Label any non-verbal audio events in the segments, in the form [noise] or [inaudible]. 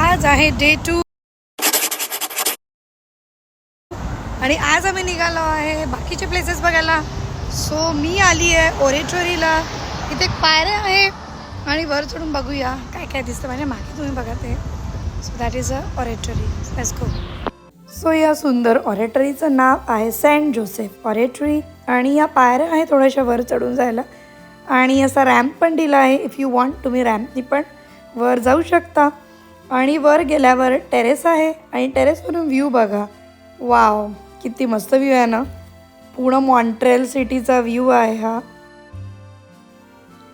आज आहे day to आणि आज आम्ही निघालो आहे बाकीचे प्लेसेस बघायला. सो मी आली आहे ओरेटोरीला इथे एक पायऱ्या आहे. आणि वर चढून बघूया काय काय दिसतं. म्हणजे मागे तुम्ही बघा ते. So that is a oratory go so या सुंदर ऑरेटरीचं नाव आहे सेंट जोसेफ ऑरेटरी आणि या पायऱ्या आहे थोड्याशा वर चढून जायला. आणि असा रॅम्प पण दिला आहे. इफ यू वॉन्ट तुम्ही रॅम्पनी पण वर जाऊ शकता. आणि वर गेल्यावर टेरेस आहे आणि टेरेसवरून व्ह्यू बघा. वाव किती मस्त व्ह्यू आहे ना. पूर्ण मॉन्ट्रेल सिटीचा व्ह्यू आहे हा.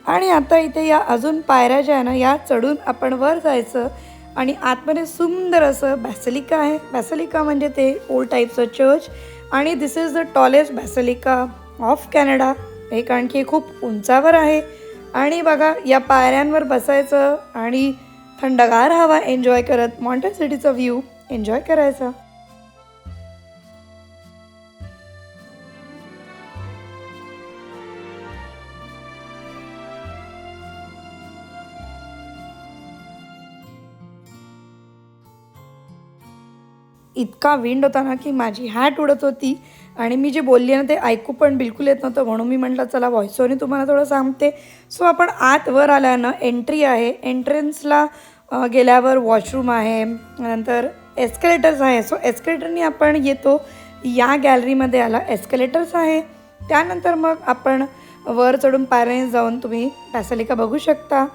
आणि आता इथे या अजून पायऱ्या ज्या आहे ना या चढून आपण वर जायचं आणि आतमध्ये सुंदर असं बॅसलिका आहे. बॅसलिका म्हणजे ते ओल्ड टाईपचं चर्च आणि this is the tallest basilica of Canada एक आणखी खूप उंचावर आहे. आणि बघा या पायऱ्यांवर बसायचं आणि थंडगार हवा एन्जॉय करत मॉन्टेल सिटीचा व्ह्यू एन्जॉय करायचा. इतका विंड होता ना की माझी हॅट उडत होती. आणि मी जे बोलली ना ते ऐकू पण बिलकुल येत नव्हतं. म्हणून मी म्हटलं चला व्हॉइसवरनी तुम्हाला थोडं सांगते. सो आपण आत वर आल्यानं एंट्री आहे. एंट्रन्सला गेल्यावर वॉशरूम आहे. नंतर एस्केलेटर्स आहे. सो एस्केलेटरनी आपण येतो. या गॅलरीमध्ये आला एस्केलेटर्स आहे. त्यानंतर मग आपण वर चढून पायऱ्याने जाऊन तुम्ही पॅसलिका बघू शकता.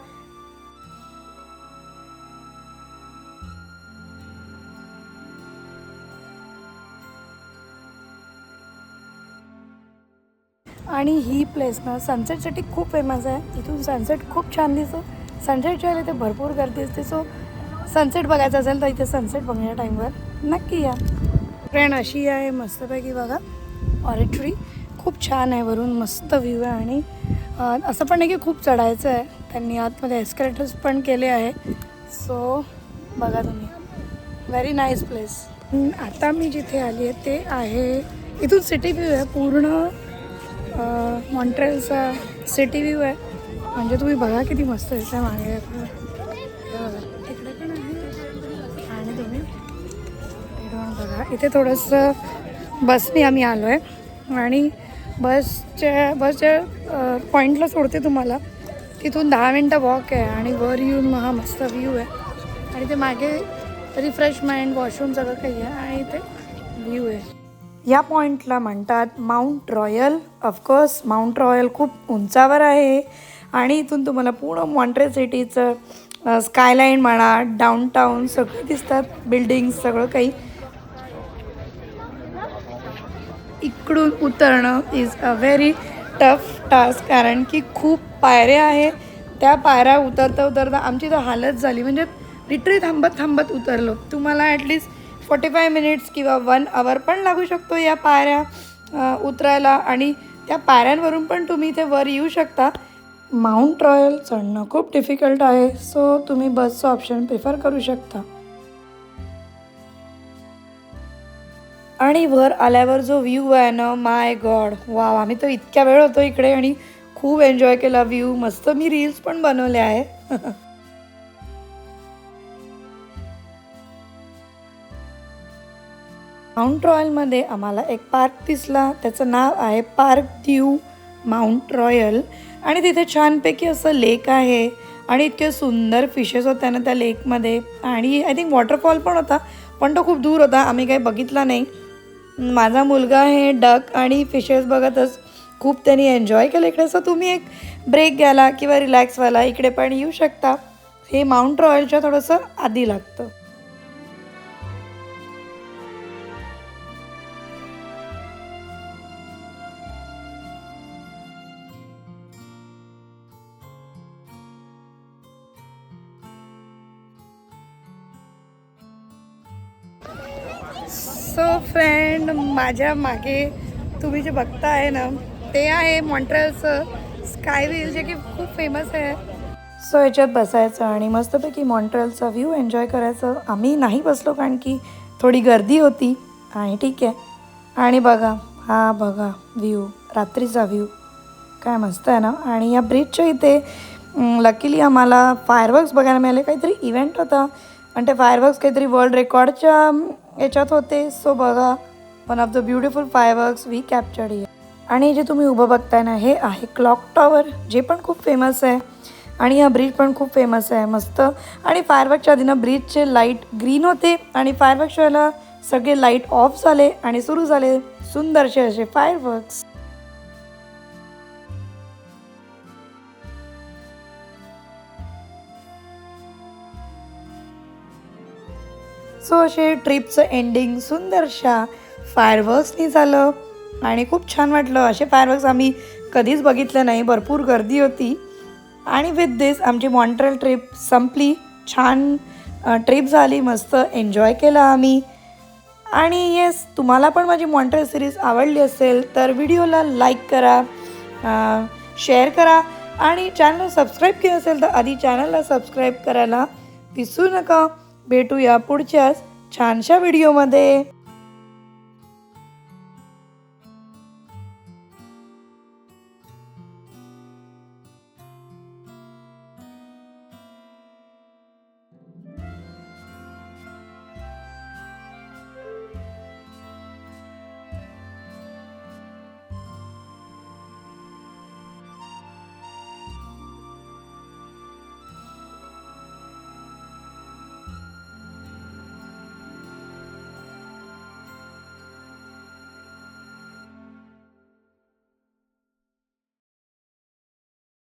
आणि ही प्लेस ना सनसेटसाठी खूप फेमस आहे. इथून सनसेट खूप छान दिसतो. सनसेटच्या वेळेला इथे भरपूर गर्दी असते. सो सनसेट बघायचं असेल तर इथे सनसेट बघण्या टाईमवर नक्की या. ट्रेन अशी आहे मस्तपैकी बघा. ऑरेटरी खूप छान आहे वरून. मस्त व्ह्यू आहे आणि असं पण नाही की खूप चढायचं आहे. त्यांनी आतमध्ये एस्केलेटर्स पण केले आहे. सो बघा तुम्ही. व्हेरी नाईस प्लेस आता मी जिथे आली आहे ते आहे इथून सिटी व्ह्यू आहे पूर्ण मॉन्ट्रेलचा सिटी व्ह्यू आहे. म्हणजे तुम्ही बघा किती मस्त आहे मागे. इकडे पण आहे. आणि तुम्ही बघा. इथे थोडंसं बसने आम्ही आलो आहे आणि बसच्या बसच्या पॉईंटला सोडते तुम्हाला. तिथून दहा मिनटं वॉक आहे आणि वर येऊन हा मस्त व्ह्यू आहे. आणि ते मागे रिफ्रेशमेंट वॉशरूम सगळं काही आहे. आणि इथे व्ह्यू आहे. या पॉईंटला म्हणतात Mount Royal of course Mount Royal खूप उंचावर आहे. आणि इथून तुम्हाला पूर्ण मॉन्ट्रे सिटीचं स्कायलाईन म्हणा डाऊनटाऊन सगळं दिसतात. बिल्डिंग्स सगळं काही. इकडून उतरणं is a very tough task कारण की खूप पायऱ्या आहेत. त्या पायऱ्या उतरता उतरता आमची तर हालत झाली. म्हणजे लिटरी थांबत थांबत उतरलो. तुम्हाला at least forty five minutes किंवा वन आवर पण लागू शकतो या पायऱ्या उतरायला. आणि त्या पायऱ्यांवरून पण तुम्ही इथे वर येऊ शकता. माउंट रॉयल चढणं खूप डिफिकल्ट आहे सो तुम्ही बसचं ऑप्शन प्रिफर करू शकता. आणि वर आल्यावर जो व्ह्यू आहे ना माय गॉड वा आम्ही तर इतक्या वेळ होतो इकडे आणि खूप एन्जॉय केला व्ह्यू मस्त मी रील्स पण बनवले आहे. [laughs] माउंट रॉयलमध्ये आम्हाला एक पार्क दिसला. त्याचं नाव आहे पार्क द्यू माउंट रॉयल आणि तिथे छानपैकी असं लेक आहे. आणि इतके सुंदर फिशेस होत्या ना त्या लेकमध्ये आणि आय थिंक वॉटरफॉल पण होता पण तो खूप दूर होता. आम्ही काही बघितला नाही. माझा मुलगा हे डक आणि फिशेस बघतच. खूप त्यांनी एन्जॉय केलं. इकडे असं तुम्ही एक ब्रेक घ्यायला किंवा रिलॅक्स व्हायला इकडे पण येऊ शकता. हे माउंट रॉयलच्या थोडंसं आधी लागतं. सो फ्रेंड माझ्या मागे तुम्ही जे बघताय ना ते आहे मॉन्ट्रेलचं स्काय व्हील जे की खूप फेमस आहे. सो याच्यात बसायचं आणि मस्तपैकी मॉन्ट्रेलचा व्ह्यू एन्जॉय करायचं. आम्ही नाही बसलो कारण की थोडी गर्दी होती. आणि ठीक आहे. आणि बघा हा बघा व्ह्यू रात्रीचा व्ह्यू काय मस्त आहे ना? आणि या ब्रिजच्या इथे लकीली आम्हाला फायरवर्क्स बघायला मिळाले. काहीतरी इव्हेंट होता. आणि ते फायरवर्क्स काहीतरी वर्ल्ड रेकॉर्डच्या याच्यात होते सो बघा one of the beautiful fireworks we captured year आणि जे तुम्ही उभं बघताय ना हे आहे क्लॉक टॉवर जे पण खूप फेमस आहे. आणि हा ब्रिज पण खूप फेमस आहे मस्त. आणि फायरवर्कच्या आधी ना ब्रिजचे लाइट ग्रीन होते आणि फायरवर्कच्या वेळेला सगळे लाइट ऑफ झाले आणि सुरू झाले सुंदरसे असे फायरवर्क्स सो असे ट्रिपचं एंडिंग सुंदरशा फायरवर्क्सनी झालं. आणि खूप छान वाटलं. असे फायरवर्क्स आम्ही कधीच बघितले नाही. भरपूर गर्दी होती. आणि विथ दिस आमची मॉन्ट्रल ट्रिप संपली. छान ट्रिप झाली. मस्त एन्जॉय केला आम्ही. आणि येस तुम्हाला पण माझी मॉन्ट्रल सिरीज आवडली असेल तर व्हिडिओला लाईक करा शेअर करा. आणि चॅनल सबस्क्राईब केलं असेल तर आधी चॅनलला सबस्क्राईब करायला विसरू नका. भेटूया पुढच्याच छानशा व्हिडिओमध्ये.